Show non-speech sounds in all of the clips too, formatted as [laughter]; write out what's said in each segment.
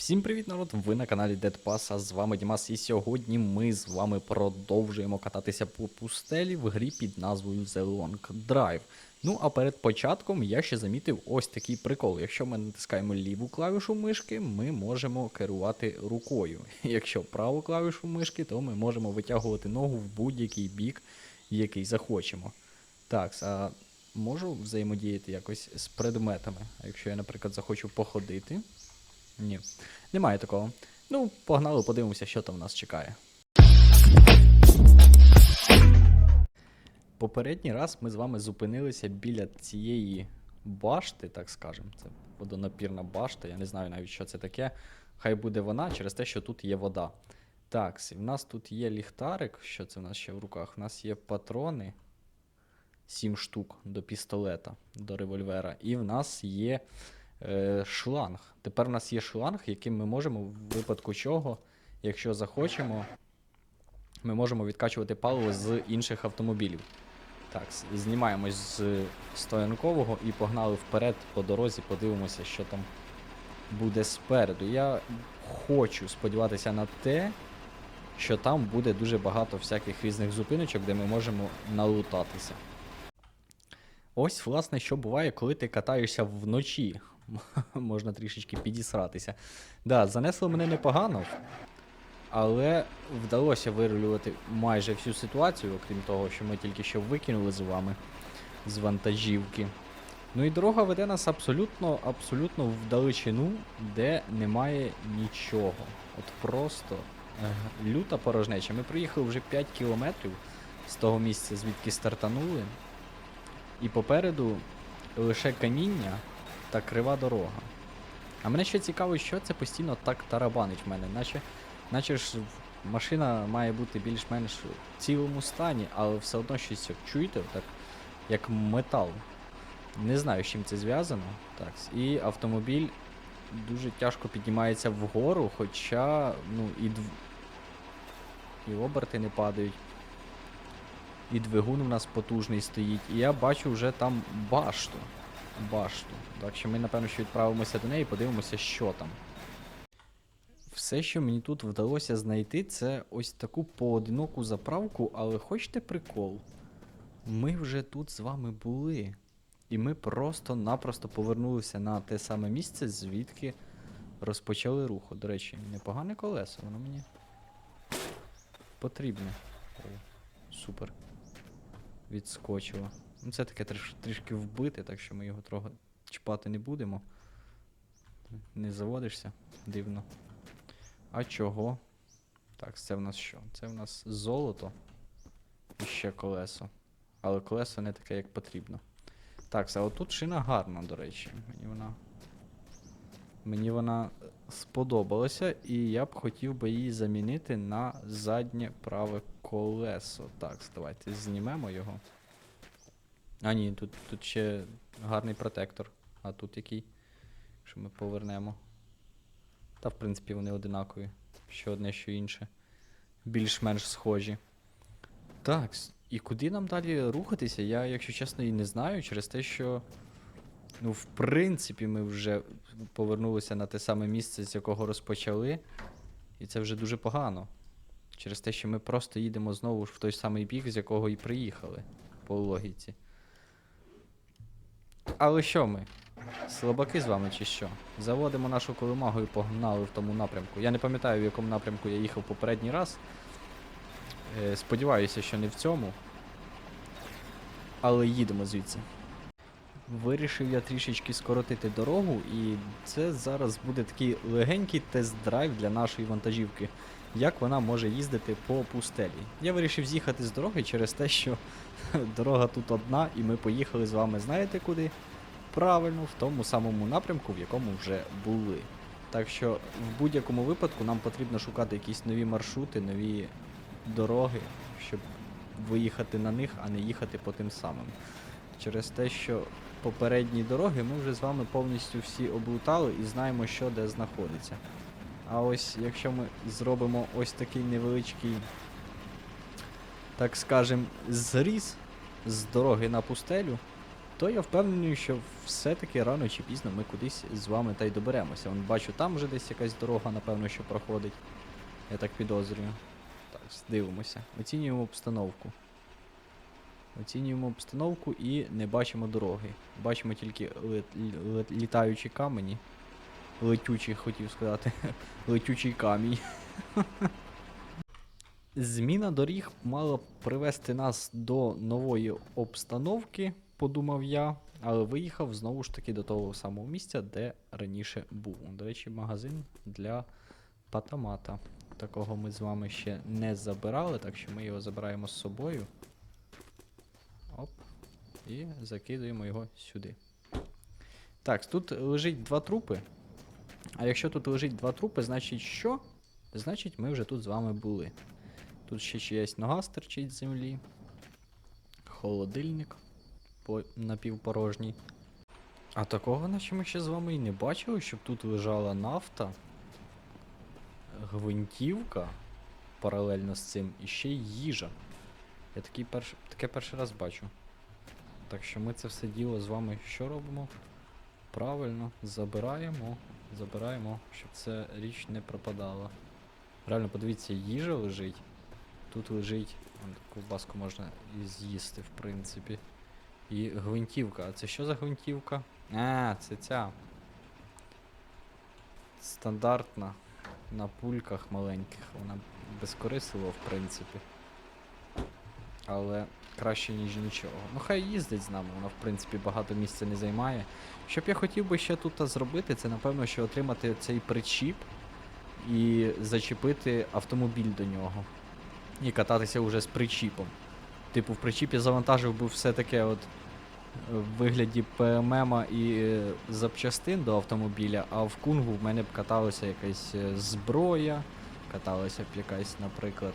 Всім привіт, народ! Ви на каналі Dead Pass, а з вами Дімас, і сьогодні ми з вами продовжуємо кататися по пустелі в грі під назвою The Long Drive. Ну а перед початком я ще замітив ось такий прикол. Якщо ми натискаємо ліву клавішу мишки, ми можемо керувати рукою. [laughs] Якщо праву клавішу мишки, то ми можемо витягувати ногу в будь-який бік, який захочемо. Так, а можу взаємодіяти якось з предметами. А якщо я, наприклад, захочу походити. Ні, немає такого. Ну, погнали, подивимося, що там нас чекає. Попередній раз ми з вами зупинилися біля цієї башти, так скажемо. Це водонапірна башта, я не знаю навіть, що це таке. Хай буде вона через те, що тут є вода. Так, в нас тут є ліхтарик. Що це в нас ще в руках? У нас є патрони. 7 штук до пістолета, до револьвера. І в нас є шланг. Тепер у нас є шланг, яким ми можемо, в випадку чого, якщо захочемо, ми можемо відкачувати паливо з інших автомобілів. Так, знімаємось з стоянкового і погнали вперед по дорозі, подивимося, що там буде спереду. Я хочу сподіватися на те, що там буде дуже багато всяких різних зупиночок, де ми можемо налутатися. Ось, власне, що буває, коли ти катаєшся вночі. [laughs] Можна трішечки підісратися. Да, занесло мене непогано, але вдалося вирулювати майже всю ситуацію, окрім того, що ми тільки що викинули з вами з вантажівки. Ну і дорога веде нас абсолютно, абсолютно в далечину, де немає нічого. От просто е, люта порожнеча. Ми проїхали вже 5 кілометрів з того місця, звідки стартанули. І попереду лише каміння та крива дорога. А мене ще цікаво, що це постійно так тарабанить в мене, наче, наче ж машина має бути більш-менш в цілому стані, але все одно щось чуєте, так, як метал. Не знаю, з чим це зв'язано. Так, і автомобіль дуже тяжко піднімається вгору, хоча ну, і, дв... і оберти не падають. І двигун у нас потужний стоїть. І я бачу вже там башту. Башту. Так що ми, напевно, що відправимося до неї і подивимося, що там. Все, що мені тут вдалося знайти, це ось таку поодиноку заправку, але хочете прикол? Ми вже тут з вами були. І ми просто-напросто повернулися на те саме місце, звідки розпочали рух. До речі, непогане колесо, воно мені потрібне. О, супер відскочило. Ну, це таке трішки вбите, так що ми його трохи чіпати не будемо. Не заводишся? Дивно. А чого? Так, це в нас що? Це в нас золото. І ще колесо. Але колесо не таке, як потрібно. Так, а отут шина гарна, до речі. Мені вона. Мені вона сподобалася, і я б хотів би її замінити на заднє праве колесо. Так, давайте знімемо його. А ні, тут, тут ще гарний протектор. А тут який? Що ми повернемо. Та, в принципі, вони одинакові. Що одне, що інше. Більш-менш схожі. Так, і куди нам далі рухатися? Я, якщо чесно, і не знаю, через те, що. Ну, в принципі, ми вже повернулися на те саме місце, з якого розпочали. І це вже дуже погано. Через те, що ми просто їдемо знову ж в той самий бік, з якого і приїхали, по логіці. Але що ми? Слабаки з вами чи що? Заводимо нашу колемагу і погнали в тому напрямку. Я не пам'ятаю, в якому напрямку я їхав попередній раз. Е, сподіваюся, що не в цьому. Але їдемо звідси. Вирішив я трішечки скоротити дорогу, і це зараз буде такий легенький тест-драйв для нашої вантажівки, як вона може їздити по пустелі. Я вирішив з'їхати з дороги через те, що [laughs] дорога тут одна, і ми поїхали з вами, знаєте куди? Правильно, в тому самому напрямку, в якому вже були. Так що в будь-якому випадку нам потрібно шукати якісь нові маршрути, нові дороги, щоб виїхати на них, а не їхати по тим самим. Через те, що попередні дороги ми вже з вами повністю всі облутали і знаємо, що де знаходиться. А ось якщо ми зробимо ось такий невеличкий, так скажем, зріз з дороги на пустелю, то я впевнений, що все-таки рано чи пізно ми кудись з вами та й доберемося. Вон бачу, там вже десь якась дорога, напевно, що проходить. Я так підозрюю. Так, дивимося. Оцінюємо обстановку. Оцінюємо обстановку і не бачимо дороги. Бачимо тільки літаючі камені. Летючий, хотів сказати. [laughs] Летючий камінь. [laughs] Зміна доріг мала привести нас до нової обстановки, подумав я, але виїхав знову ж таки до того самого місця, де раніше був. До речі, магазин для патамата. Такого ми з вами ще не забирали, так що ми його забираємо з собою. Оп. І закидуємо його сюди. Так, тут лежить два трупи. А якщо тут лежить два трупи, значить що? Значить, ми вже тут з вами були. Тут ще чиясь нога стерчить з землі. Холодильник по... напівпорожній. А такого, наче ми ще з вами і не бачили, щоб тут лежала нафта, гвинтівка паралельно з цим, і ще й їжа. Я такий перш... таке перший раз бачу. Так що ми це все діло з вами що робимо? Правильно, забираємо, забираємо, щоб ця річ не пропадала. Реально, подивіться, їжа лежить. Тут лежить. вон, Ковбаску можна і з'їсти, в принципі. І гвинтівка. А це що за гвинтівка? А, це ця. Стандартна. На пульках маленьких. Вона безкорислива, в принципі. Але краще, ніж нічого. Ну хай їздить з нами, вона в принципі багато місця не займає. Що б я хотів би ще тут зробити, це напевно, що отримати цей причіп і зачепити автомобіль до нього. І кататися вже з причіпом. Типу, в причіпі завантажив би все таке от е, в вигляді ПММа і е, запчастин до автомобіля, а в кунгу в мене б каталася якась е, зброя, каталася б якась, наприклад,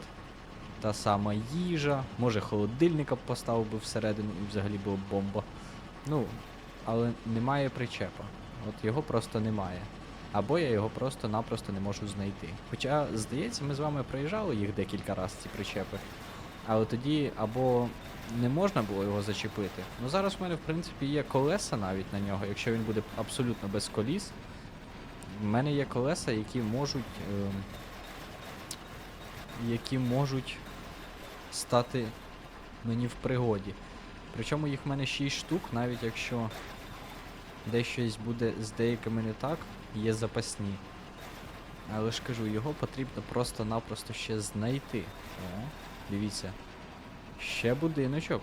та сама їжа, може холодильника поставив би всередину і взагалі була б бомба. Ну, але немає причепа. От його просто немає. Або я його просто-напросто не можу знайти. Хоча, здається, ми з вами проїжджали їх декілька разів, ці причепи. Але тоді або не можна було його зачепити. Ну зараз в мене, в принципі, є колеса навіть на нього, якщо він буде абсолютно без коліс. В мене є колеса, які можуть. ем, які можуть стати мені в пригоді. Причому їх в мене 6 штук, навіть якщо десь щось буде з деякими не так, є запасні. Але ж кажу, його потрібно просто-напросто ще знайти. О, дивіться. Ще будиночок.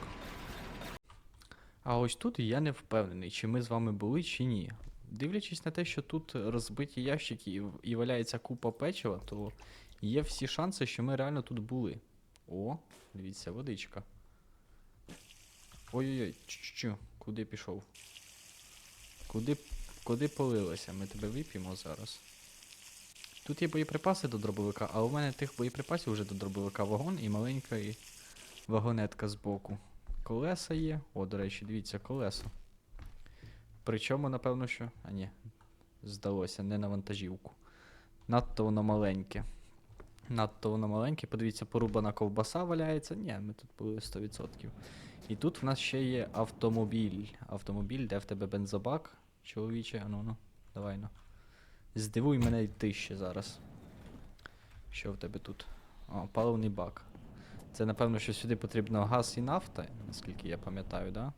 А ось тут я не впевнений, чи ми з вами були, чи ні. Дивлячись на те, що тут розбиті ящики і валяється купа печива, то є всі шанси, що ми реально тут були. О, дивіться, водичка. Ой-ой-ой, чу-чу, куди пішов? Куди, куди полилося? Ми тебе вип'ємо зараз. Тут є боєприпаси до дробовика, а у мене тих боєприпасів вже до дробовика вагон і маленька і вагонетка збоку. Колеса є. О, до речі, дивіться, колеса. Причому, напевно, що. А ні, здалося, не на вантажівку. Надто воно маленьке. Надто воно маленьке. Подивіться, порубана ковбаса валяється. Ні, ми тут були 100%. І тут в нас ще є автомобіль. Автомобіль, де в тебе бензобак, чоловіче, ну ну, давай ну. Здивуй мене ти ще зараз. Що в тебе тут? О, паливний бак. Це напевно, що сюди потрібно газ і нафта, наскільки я пам'ятаю, да?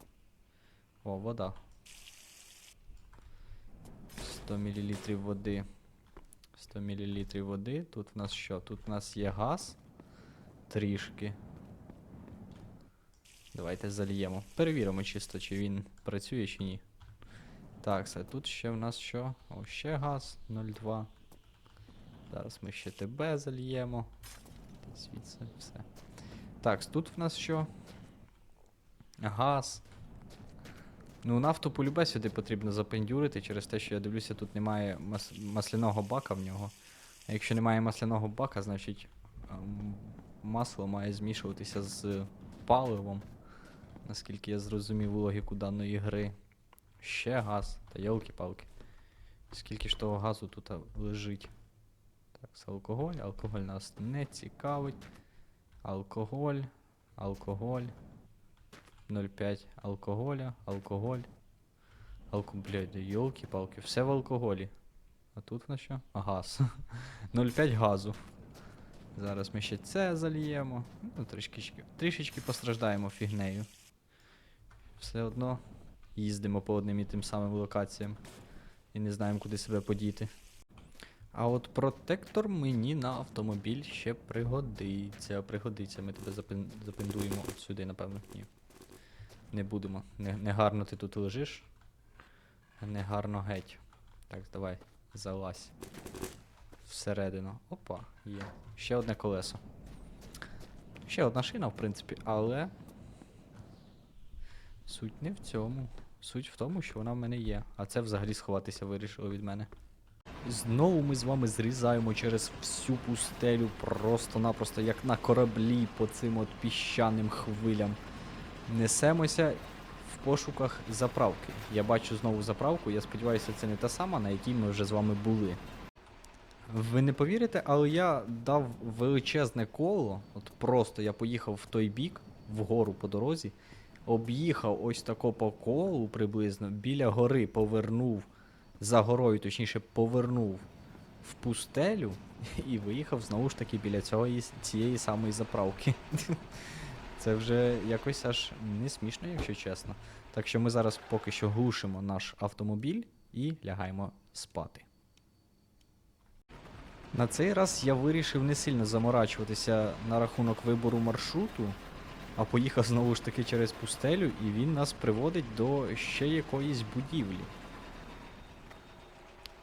О, вода. 100 мл води. 100 мл води. Тут в нас що? Тут в нас є газ. Трішки. Давайте зальємо. Перевіримо чисто, чи він працює, чи ні. Так, все, тут ще в нас що? О, ще газ 0,2. Зараз ми ще тебе зальємо. Звідси все. Так, тут в нас що? Газ. Ну, нафту полюбе сюди потрібно запендюрити через те, що я дивлюся, тут немає мас- масляного бака в нього. А якщо немає масляного бака, значить ем, масло має змішуватися з паливом. Наскільки я зрозумів логіку даної гри. Ще газ. Та йолки-палки. Скільки ж того газу тут лежить? Так, це алкоголь. Алкоголь нас не цікавить. Алкоголь. Алкоголь. 0,5 алкоголя, алкоголь. Алко, блядь, йолки-палки, все в алкоголі. А тут на що? А, газ. [laughs] 0,5 газу. Зараз ми ще це зальємо. Ну, трішки, трішечки постраждаємо фігнею. Все одно їздимо по одним і тим самим локаціям. І не знаємо, куди себе подіти. А от протектор мені на автомобіль ще пригодиться. Пригодиться. Ми тебе запин... запиндуємо от сюди, напевно. Ні. Не будемо. Не, не ти тут лежиш. Не гарно геть. Так, давай, залазь. Всередину. Опа, є. Ще одне колесо. Ще одна шина, в принципі, але. Суть не в цьому. Суть в тому, що вона в мене є. А це взагалі сховатися вирішило від мене. Знову ми з вами зрізаємо через всю пустелю, просто-напросто, як на кораблі по цим от піщаним хвилям. Несемося в пошуках заправки. Я бачу знову заправку, я сподіваюся, це не та сама, на якій ми вже з вами були. Ви не повірите, але я дав величезне коло. От просто я поїхав в той бік, вгору по дорозі, об'їхав ось тако по колу приблизно, біля гори повернув за горою, точніше, повернув в пустелю [laughs] і виїхав знову ж таки біля цього, цієї самої заправки. [laughs] Це вже якось аж не смішно, якщо чесно. Так що ми зараз поки що глушимо наш автомобіль і лягаємо спати. На цей раз я вирішив не сильно заморачуватися на рахунок вибору маршруту, а поїхав знову ж таки через пустелю, і він нас приводить до ще якоїсь будівлі.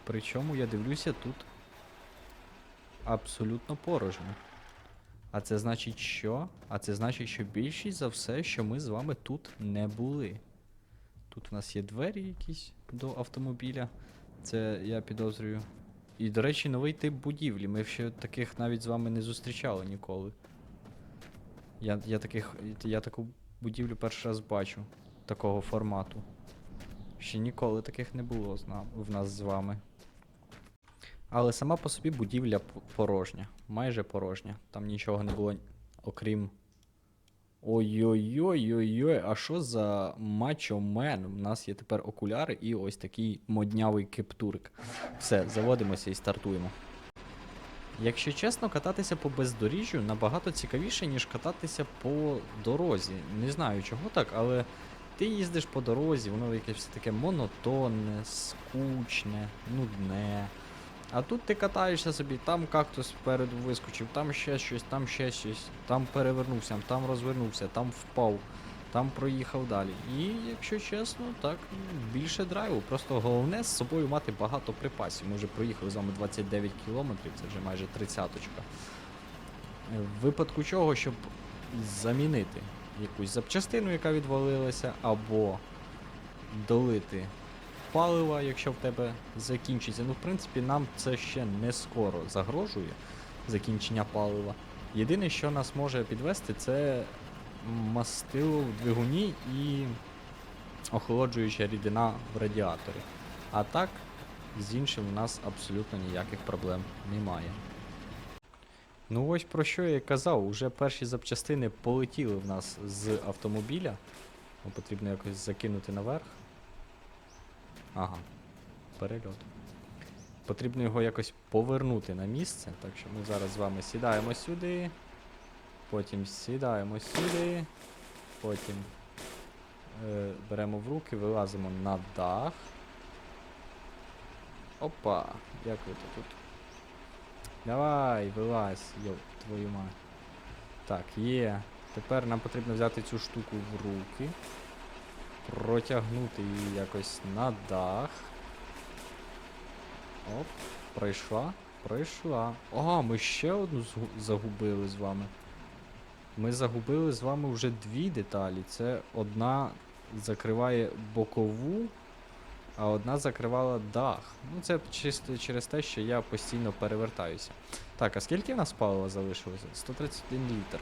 Причому я дивлюся тут абсолютно порожньо. А це значить що? А це значить, що більшість за все, що ми з вами тут не були. Тут у нас є двері якісь до автомобіля. Це я підозрюю. І, до речі, новий тип будівлі. Ми ще таких навіть з вами не зустрічали ніколи. Я, я, таких, я таку будівлю перший раз бачу. Такого формату. Ще ніколи таких не було в нас з вами. Але сама по собі будівля порожня. Майже порожня. Там нічого не було, окрім. Ой-ой-ой-ой-ой, а що за мачо мен? У нас є тепер окуляри і ось такий моднявий кептурик. Все, заводимося і стартуємо. Якщо чесно, кататися по бездоріжжю набагато цікавіше, ніж кататися по дорозі. Не знаю чого так, але ти їздиш по дорозі, воно якесь таке монотонне, скучне, нудне. А тут ти катаєшся собі, там кактус спереду вискочив, там ще щось, там ще щось, там перевернувся, там розвернувся, там впав, там проїхав далі. І, якщо чесно, так більше драйву. Просто головне з собою мати багато припасів. Ми вже проїхали з вами 29 кілометрів, це вже майже тридцяточка. Е, В випадку чого, щоб замінити якусь запчастину, яка відвалилася, або долити палива, якщо в тебе закінчиться. Ну, в принципі, нам це ще не скоро загрожує закінчення палива. Єдине, що нас може підвести, це мастило в двигуні і охолоджуюча рідина в радіаторі. А так, з іншим у нас абсолютно ніяких проблем немає. Ну ось про що я казав, уже перші запчастини полетіли в нас з автомобіля. Потрібно якось закинути наверх. Ага, перельот. Потрібно його якось повернути на місце. Так що ми зараз з вами сідаємо сюди. Потім сідаємо сюди. Потім е, беремо в руки, вилазимо на дах. Опа, як ви тут? Давай, вилазь, йоп, твою мать. Так, є. Тепер нам потрібно взяти цю штуку в руки. Протягнути її якось на дах. Оп, пройшла, пройшла. Ага, ми ще одну загубили з вами. Ми загубили з вами вже дві деталі. Це одна закриває бокову, а одна закривала дах. Ну, це чисто через те, що я постійно перевертаюся. Так, а скільки в нас палива залишилося? 131 літр.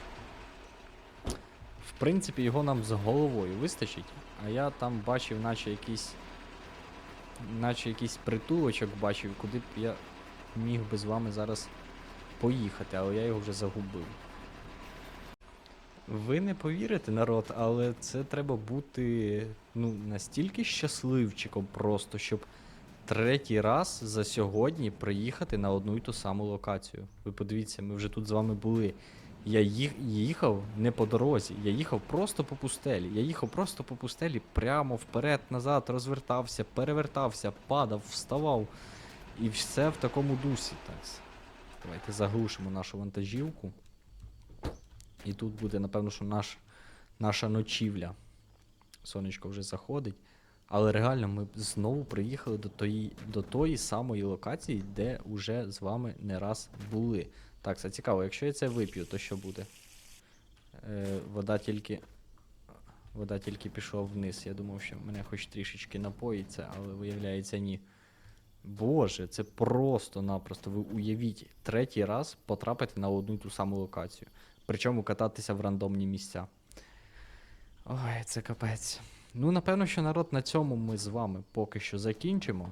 В принципі, його нам з головою вистачить. А я там бачив, наче якийсь. Наче якийсь притулочок бачив, куди б я міг би з вами зараз поїхати, але я його вже загубив. Ви не повірите, народ, але це треба бути ну, настільки щасливчиком просто, щоб третій раз за сьогодні приїхати на одну і ту саму локацію. Ви подивіться, ми вже тут з вами були. Я їхав не по дорозі, я їхав просто по пустелі. Я їхав просто по пустелі, прямо вперед, назад, розвертався, перевертався, падав, вставав. І все в такому дусі. Так. Давайте заглушимо нашу вантажівку. І тут буде, напевно, що наш, наша ночівля. Сонечко вже заходить. Але реально ми знову приїхали до тої, до тої самої локації, де вже з вами не раз були. Так, це цікаво, якщо я це вип'ю, то що буде? Е, вода тільки. Вода тільки пішла вниз. Я думав, що мене хоч трішечки напоїться, але виявляється ні. Боже, це просто-напросто. Ви уявіть, третій раз потрапити на одну й ту саму локацію. Причому кататися в рандомні місця. Ой, це капець. Ну, напевно, що народ на цьому ми з вами поки що закінчимо.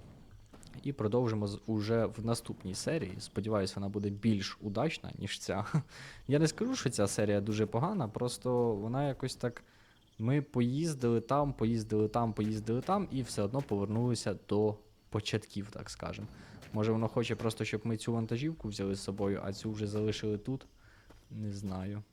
І продовжимо уже в наступній серії. Сподіваюсь, вона буде більш удачна, ніж ця. [laughs] Я не скажу, що ця серія дуже погана, просто вона якось так. Ми поїздили там, поїздили там, поїздили там, і все одно повернулися до початків, так скажемо. Може, воно хоче просто, щоб ми цю вантажівку взяли з собою, а цю вже залишили тут. Не знаю.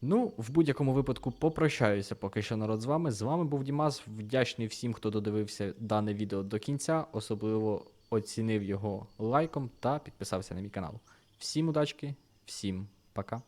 Ну, в будь-якому випадку попрощаюся поки що народ з вами. З вами був Дімас. Вдячний всім, хто додивився дане відео до кінця, особливо оцінив його лайком та підписався на мій канал. Всім удачки, всім пока.